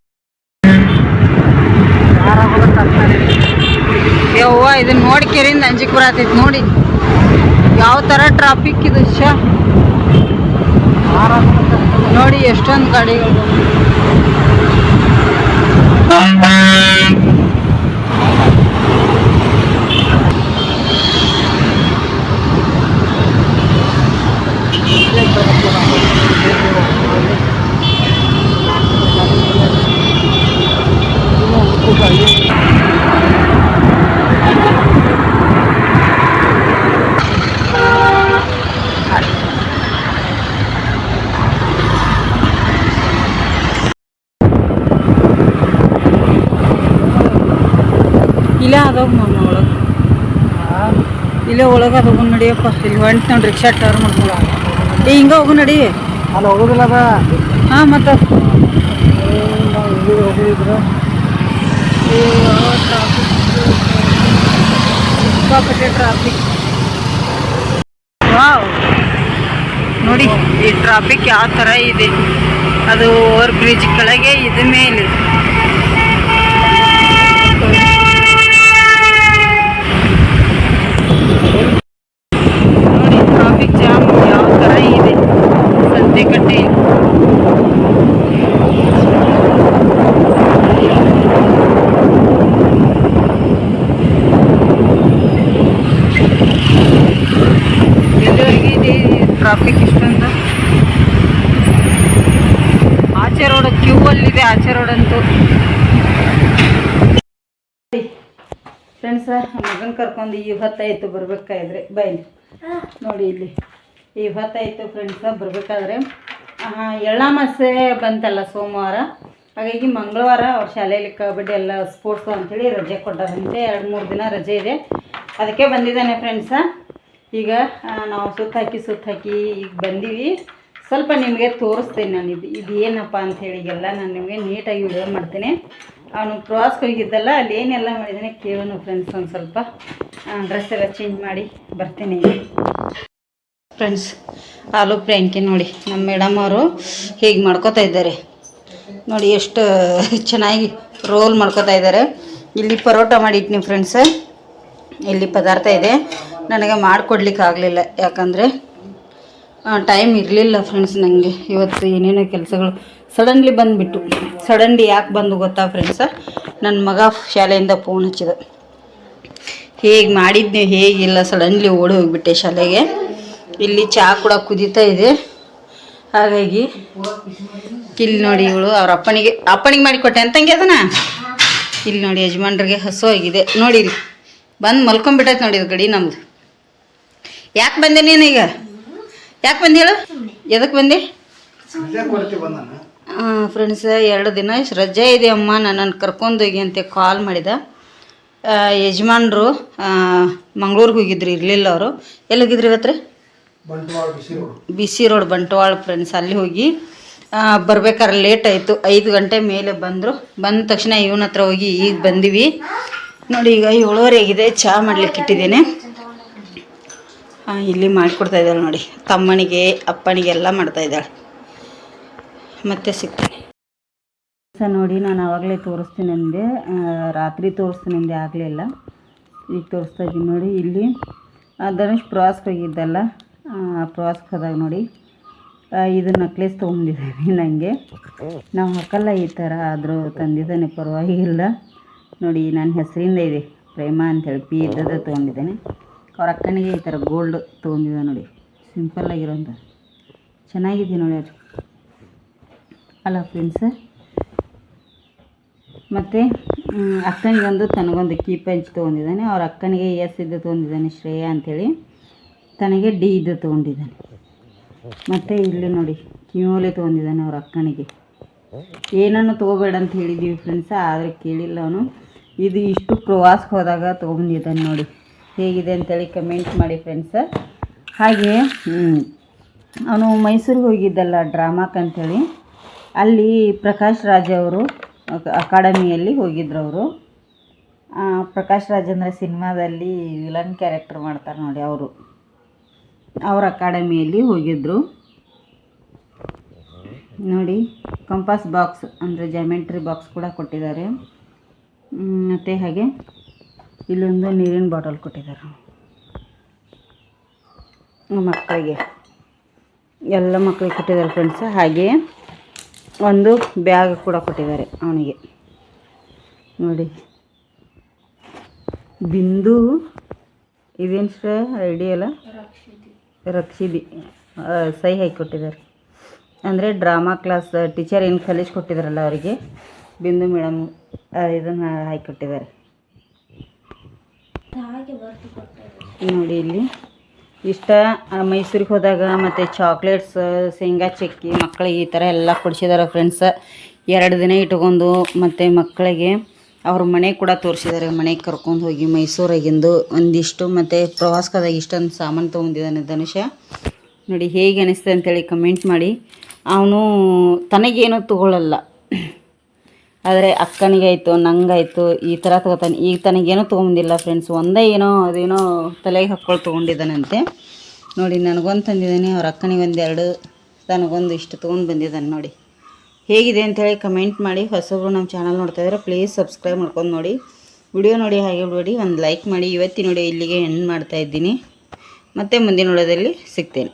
ಯವ್ವ ಇದನ್ನ ನೋಡಿ ಕೆರೆಯಿಂದ ಅಂಜಿಕೆ ಬರತೈತಿ ನೋಡಿ. ಯಾವ ತರ ಟ್ರಾಫಿಕ್ ಇದು ಶ ನೋಡಿ ಎಷ್ಟೊಂದು ಗಾಡಿಗಳು ಇಲ್ಲೇ ಒಳಗೆ ಹೋಗು ನಡಿಯಪ್ಪ. ಇಲ್ಲಿ ಹೊಂಟ್ ನೋಡಿ ರಿಕ್ಷಾ ಟರ್ ಮಾಡ್ಕೊಂಡು. ಏ ಹಿಂಗೆ ಹೋಗು ನಡಿ. ಅಲ್ಲಿ ಹೋಗೋದಿಲ್ಲ ಅದ ಹಾಂ ಮತ್ತು. ಹೋಗಿದ್ರು ಸಿಕ್ಕಾಪಟ್ಟೆ ಟ್ರಾಫಿಕ್ ವಾವ್. ನೋಡಿ ಈ ಟ್ರಾಫಿಕ್ ಯಾವ ಥರ ಇದೆ. ಅದು ಓವರ್ ಬ್ರಿಡ್ಜ್ ಕೆಳಗೆ ಇದು ಮೇಲೆ ನೋಡಿ ಟ್ರಾಫಿಕ್ ಜಾಮ್ ಯಾವ ಥರ ಇದೆ ಸಂತೆಕಟ್ಟೆ ಎಲ್ಲಿವರೆಗೆ ಇದೆ ಟ್ರಾಫಿಕ್ ಇಷ್ಟೊಂದು ಆಚೆ ರೋಡ್ ಕ್ಯೂ ಅಲ್ಲಿದೆ ಆಚೆ ರೋಡ್ ಅಂತೂ ಫ್ರೆಂಡ್ಸ ಮಗನ ಇವತ್ತಾಯಿತು ಬರ್ಬೇಕಾದ್ರೆ ಬೈಲಿ ನೋಡಿ ಇಲ್ಲಿ. ಈ ಹೊತ್ತಾಯಿತು ಫ್ರೆಂಡ್ಸ ಬರ್ಬೇಕಾದ್ರೆ ಎಳ್ಳಾಮಾಸೆ ಬಂತಲ್ಲ ಸೋಮವಾರ. ಹಾಗಾಗಿ ಮಂಗಳವಾರ ಅವ್ರ ಶಾಲೆಯಲ್ಲಿ ಕಬಡ್ಡಿ ಎಲ್ಲ ಸ್ಪೋರ್ಟ್ಸು ಅಂತೇಳಿ ರಜೆ ಕೊಟ್ಟಾರಂತೆ. ಎರಡು ಮೂರು ದಿನ ರಜೆ ಇದೆ. ಅದಕ್ಕೆ ಬಂದಿದ್ದಾನೆ ಫ್ರೆಂಡ್ಸ ಈಗ ನಾವು ಸುತ್ತ ಹಾಕಿ ಸುತ್ತ ಹಾಕಿ ಈಗ ಬಂದೀವಿ. ಸ್ವಲ್ಪ ನಿಮಗೆ ತೋರಿಸ್ತೇನೆ ನಾನು. ಇದು ಇದು ಏನಪ್ಪ ಅಂಥೇಳಿ ಎಲ್ಲ ನಾನು ನಿಮಗೆ ನೀಟಾಗಿ ವಿಡಿಯೋ ಮಾಡ್ತೇನೆ. ಅವನು ಪ್ರವಾಸಕ್ಕೆ ಹೋಗಿದ್ದಲ್ಲ, ಅಲ್ಲಿ ಏನೆಲ್ಲ ಮಾಡಿದ್ದಾನೆ ಕೇಳೋನು ಫ್ರೆಂಡ್ಸ್ ಒಂದು ಸ್ವಲ್ಪ. ಡ್ರೆಸ್ ಎಲ್ಲ ಚೇಂಜ್ ಮಾಡಿ ಬರ್ತೀನಿ. ಫ್ರೆಂಡ್ಸ್ ಆಲೂ ಪ್ರ್ಯಾಂಕಿ ನೋಡಿ ನಮ್ಮ ಮೇಡಮ್ ಅವರು ಹೀಗೆ ಮಾಡ್ಕೋತಾ ಇದ್ದಾರೆ. ನೋಡಿ ಎಷ್ಟು ಚೆನ್ನಾಗಿ ರೋಲ್ ಮಾಡ್ಕೋತಾ ಇದ್ದಾರೆ. ಇಲ್ಲಿ ಪರೋಟ ಮಾಡಿಟ್ನಿ ಫ್ರೆಂಡ್ಸ್ ಇಲ್ಲಿ ಪದಾರ್ಥ ಇದೆ. ನನಗೆ ಮಾಡಿಕೊಡ್ಲಿಕ್ಕೆ ಆಗಲಿಲ್ಲ, ಯಾಕಂದರೆ ಟೈಮ್ ಇರಲಿಲ್ಲ ಫ್ರೆಂಡ್ಸ್ ನನಗೆ ಇವತ್ತು ಏನೇನೋ ಕೆಲಸಗಳು ಸಡನ್ಲಿ ಬಂದುಬಿಟ್ಟು. ಸಡನ್ಲಿ ಯಾಕೆ ಬಂದು ಗೊತ್ತಾ ಫ್ರೆಂಡ್ಸ ನನ್ನ ಮಗ ಶಾಲೆಯಿಂದ ಫೋನ್ ಹಚ್ಚಿದ. ಹೇಗೆ ಮಾಡಿದ್ನೇ ಹೇಗಿಲ್ಲ ಸಡನ್ಲಿ ಓಡಿ ಹೋಗಿಬಿಟ್ಟೆ ಶಾಲೆಗೆ. ಇಲ್ಲಿ ಚಹಾ ಕೂಡ ಕುದೀತಾ ಇದೆ. ಹಾಗಾಗಿ ಇಲ್ಲಿ ನೋಡಿ ಇವಳು ಅವ್ರ ಅಪ್ಪನಿಗೆ ಅಪ್ಪನಿಗೆ ಮಾಡಿಕೊಟ್ಟೆ. ಅಂತಂಗೆ ಅದನ್ನ ಇಲ್ಲಿ ನೋಡಿ ಯಜಮಾನ್ರಿಗೆ ಹಸು ಆಗಿದೆ. ನೋಡಿರಿ ಬಂದು ಮಲ್ಕೊಂಡ್ಬಿಟ್ಟೈತೆ ನೋಡಿ ಇದು ಗಡಿ ನಮ್ದು. ಯಾಕೆ ಬಂದೆ ನೀನೀಗ ಯಾಕೆ ಬಂದೆ ಹೇಳು? ಎದಕ್ಕೆ ಬಂದೆ? ಫ್ರೆಂಡ್ಸ್ ಎರಡು ದಿನ ರಜೆ ಇದೆ ಅಮ್ಮ. ನನ್ನನ್ನು ಕರ್ಕೊಂಡೋಗಿ ಅಂತ ಕಾಲ್ ಮಾಡಿದ. ಯಜಮಾನ್ರು ಮಂಗ್ಳೂರಿಗೆ ಹೋಗಿದ್ರು ಇರಲಿಲ್ಲ ಅವರು. ಎಲ್ಲಿ ಹೋಗಿದ್ರಿ ಇವತ್ತು ಬಿಸಿ ರೋಡ್. ಬಂಟ್ವಾಳ ಫ್ರೆಂಡ್ಸ್ ಅಲ್ಲಿ ಹೋಗಿ ಬರ್ಬೇಕಾದ್ರೆ ಲೇಟ್ ಆಯಿತು. ಐದು ಗಂಟೆ ಮೇಲೆ ಬಂದರು. ಬಂದ ತಕ್ಷಣ ಇವನ ಹತ್ರ ಹೋಗಿ ಈಗ ಬಂದೀವಿ. ನೋಡಿ ಈಗ ಏಳುವರೆ ಆಗಿದೆ. ಚಹಾ ಮಾಡ್ಲಿಕ್ಕೆ ಇಟ್ಟಿದ್ದೇನೆ. ಇಲ್ಲಿ ಮಾಡಿಕೊಡ್ತಾ ಇದ್ದಾಳೆ ನೋಡಿ. ತಮ್ಮನಿಗೆ ಅಪ್ಪನಿಗೆ ಎಲ್ಲ ಮಾಡ್ತಾ ಇದ್ದಾಳೆ. ಮತ್ತೆ ಸಿಗ್ತೀನಿ. ನೋಡಿ, ನಾನು ಆವಾಗಲೇ ತೋರಿಸ್ತೀನಿ ಅಂದೆ ರಾತ್ರಿ ತೋರಿಸ್ತೀನಿ ಅಂದೆ ಆಗಲಿಲ್ಲ ಈಗ ತೋರಿಸ್ತಾ ಇದ್ದೀನಿ ನೋಡಿ, ಇಲ್ಲಿ ಧನುಷ್ ಪ್ರವಾಸಕ್ಕೆ ಹೋಗಿದ್ದಲ್ಲ. ಪ್ರವಾಸಕ್ಕೆ ಹೋದಾಗ ನೋಡಿ ಇದು ನಕ್ಲೇಸ್ ತೊಗೊಂಡಿದ್ದೀನಿ ನನಗೆ ನಾವು ಹಾಕಲ್ಲ ಈ ಥರ ಆದರೂ ತಂದಿದ್ದಾನೆ, ಪರವಾಗಿಲ್ಲ. ನೋಡಿ ನನ್ನ ಹೆಸರಿಂದ ಇದೆ, ಪ್ರೇಮ ಅಂತೇಳಿ ಪಿ ಇದ್ದದ ತೊಗೊಂಡಿದ್ದೇನೆ. ಅವ್ರ ಅಕ್ಕನಿಗೆ ಈ ಥರ ಗೋಲ್ಡ್ ತೊಗೊಂಡಿದ್ದೆ ನೋಡಿ. ಸಿಂಪಲ್ಲಾಗಿರೋಂಥ ಚೆನ್ನಾಗಿದೆ ನೋಡಿ ಅದು ಅಲ್ಲ ಫ್ರೆಂಡ್ಸ್ ಮತ್ತು ಅಕ್ಕನಿಗೊಂದು, ತನಗೊಂದು ಕೀ ಪಂಚ್ ತೊಗೊಂಡಿದ್ದಾನೆ. ಅವ್ರ ಅಕ್ಕನಿಗೆ ಎಸ್ ಇದು ತೊಗೊಂಡಿದ್ದಾನೆ, ಶ್ರೇಯಾ ಅಂಥೇಳಿ ತನಗೆ ಡಿ ಇದು ತೊಗೊಂಡಿದ್ದಾನೆ. ಮತ್ತು ಇಲ್ಲಿ ನೋಡಿ, ಕಿಮೋಲೆ ತೊಗೊಂಡಿದ್ದಾನೆ ಅವ್ರ ಅಕ್ಕನಿಗೆ. ಏನನ್ನು ತೊಗೋಬೇಡ ಅಂತ ಹೇಳಿದ್ದೀವಿ ಫ್ರೆಂಡ್ಸ ಆದರೆ ಕೇಳಿಲ್ಲ ಅವನು. ಇದು ಇಷ್ಟು ಪ್ರವಾಸಕ್ಕೆ ಹೋದಾಗ ತೊಗೊಂಡಿದ್ದಾನೆ ನೋಡಿ. ಹೇಗಿದೆ ಅಂತೇಳಿ ಕಮೆಂಟ್ ಮಾಡಿ ಫ್ರೆಂಡ್ಸ ಹಾಗೆ ಅವನು ಮೈಸೂರಿಗೆ ಹೋಗಿದ್ದಲ್ಲ, ಡ್ರಾಮಾಕ್ಕೆ ಅಂಥೇಳಿ ಅಲ್ಲಿ ಪ್ರಕಾಶ್ ರಾಜ್ ಅವರು ಅಕ- ಅಕಾಡೆಮಿಯಲ್ಲಿ ಹೋಗಿದ್ರು ಅವರು ಪ್ರಕಾಶ್ ರಾಜ್ ಅಂದರೆ ಸಿನಿಮಾದಲ್ಲಿ ವಿಲನ್ ಕ್ಯಾರೆಕ್ಟರ್ ಮಾಡ್ತಾರೆ ನೋಡಿ ಅವರು. ಅವ್ರ ಅಕಾಡೆಮಿಯಲ್ಲಿ ಹೋಗಿದ್ದರು ನೋಡಿ, ಕಂಪಾಸ್ ಬಾಕ್ಸ್ ಅಂದರೆ ಜಾಮೆಂಟ್ರಿ ಬಾಕ್ಸ್ ಕೂಡ ಕೊಟ್ಟಿದ್ದಾರೆ. ಮತ್ತು ಹಾಗೆ? ಇಲ್ಲೊಂದು ನೀರಿನ ಬಾಟಲ್ ಕೊಟ್ಟಿದ್ದಾರೆ. ಮಕ್ಕಳಿಗೆ. ಎಲ್ಲ ಮಕ್ಕಳಿಗೆ ಕೊಟ್ಟಿದ್ದಾರೆ ಫ್ರೆಂಡ್ಸ್ ಹಾಗೆ ಒಂದು ಬ್ಯಾಗ್ ಕೂಡ ಕೊಟ್ಟಿದ್ದಾರೆ ಅವನಿಗೆ. ನೋಡಿ. ಬಿಂದು ಇದೇನು ಶ್ರೇ ಐಡಿ ಅಲ್ಲ? ರಕ್ಷಿದಿ. ಸಹಿ ಹಾಕಿ ಕೊಟ್ಟಿದ್ದಾರೆ. ಅಂದರೆ ಡ್ರಾಮಾ ಕ್ಲಾಸ್ ಟೀಚರ್ ಏನು ಕಲಿಸ್ಕೊಟ್ಟಿದ್ದಾರಲ್ಲ ಅವರಿಗೆ. ಬಿಂದು ಮೇಡಮ್ ಇದನ್ನು ಹಾಕಿ ಕೊಟ್ಟಿದ್ದಾರೆ. ನೋಡಿ ಇಲ್ಲಿ. ಇಷ್ಟ ಮೈಸೂರಿಗೆ ಹೋದಾಗ ಮತ್ತು ಚಾಕ್ಲೇಟ್ಸ್ ಶೇಂಗಾ ಚಕ್ಕಿ ಮಕ್ಕಳಿಗೆ ಈ ಥರ ಎಲ್ಲ ಕೊಡಿಸಿದ್ದಾರೆ ಫ್ರೆಂಡ್ಸ್ ಎರಡು ದಿನ ಇಟ್ಕೊಂಡು ಮತ್ತು ಮಕ್ಕಳಿಗೆ ಅವ್ರ ಮನೆ ಕೂಡ ತೋರಿಸಿದ್ದಾರೆ ಮನೆಗೆ ಕರ್ಕೊಂಡು ಹೋಗಿ ಮೈಸೂರಾಗಿಂದು. ಒಂದಿಷ್ಟು ಮತ್ತು ಪ್ರವಾಸಕ್ಕಾದಾಗ ಇಷ್ಟೊಂದು ಸಾಮಾನು ತೊಗೊಂಡಿದ್ದಾನೆ ಧನುಷ. ನೋಡಿ ಹೇಗೆ ಅನಿಸ್ತದೆ ಅಂತೇಳಿ ಕಮೆಂಟ್ ಮಾಡಿ. ಅವನು ತನಗೇನು ತಗೊಳ್ಳಲ್ಲ ಆದರೆ ಅಕ್ಕನಿಗಾಯಿತು, ನಂಗಾಯಿತು, ಈ ಥರ ತೊಗೋತಾನೆ. ಈಗ ತನಗೇನೂ ತೊಗೊಂಬಂದಿಲ್ಲ ಫ್ರೆಂಡ್ಸ್ ಒಂದೇ ಏನೋ, ಅದೇನೋ ತಲೆಗೆ ಹಾಕ್ಕೊಂಡು ತೊಗೊಂಡಿದ್ದಾನಂತೆ. ನೋಡಿ, ನನಗೊಂದು ತಂದಿದ್ದಾನೆ, ಅವ್ರ ಅಕ್ಕನಿಗೆ ಒಂದೆರಡು ತನಗೊಂದು ಇಷ್ಟು ತೊಗೊಂಡು ಬಂದಿದ್ದಾನೆ ನೋಡಿ. ಹೇಗಿದೆ ಅಂತೇಳಿ ಕಮೆಂಟ್ ಮಾಡಿ. ಹೊಸಬ್ರು ನಮ್ಮ ಚಾನಲ್ ನೋಡ್ತಾ ಇದ್ದಾರೆ ಪ್ಲೀಸ್ ಸಬ್ಸ್ಕ್ರೈಬ್ ಮಾಡ್ಕೊಂಡು ನೋಡಿ. ವಿಡಿಯೋ ನೋಡಿ, ಹಾಗೆ ಬಿಡಿ. ಒಂದು ಲೈಕ್ ಮಾಡಿ. ಇವತ್ತಿನ ನೋಡಿ ಇಲ್ಲಿಗೆ ಎಂಡ್ ಮಾಡ್ತಾ ಇದ್ದೀನಿ. ಮತ್ತು ಮುಂದಿನ ವಿಡಿಯೋದಲ್ಲಿ ಸಿಗ್ತೇನೆ.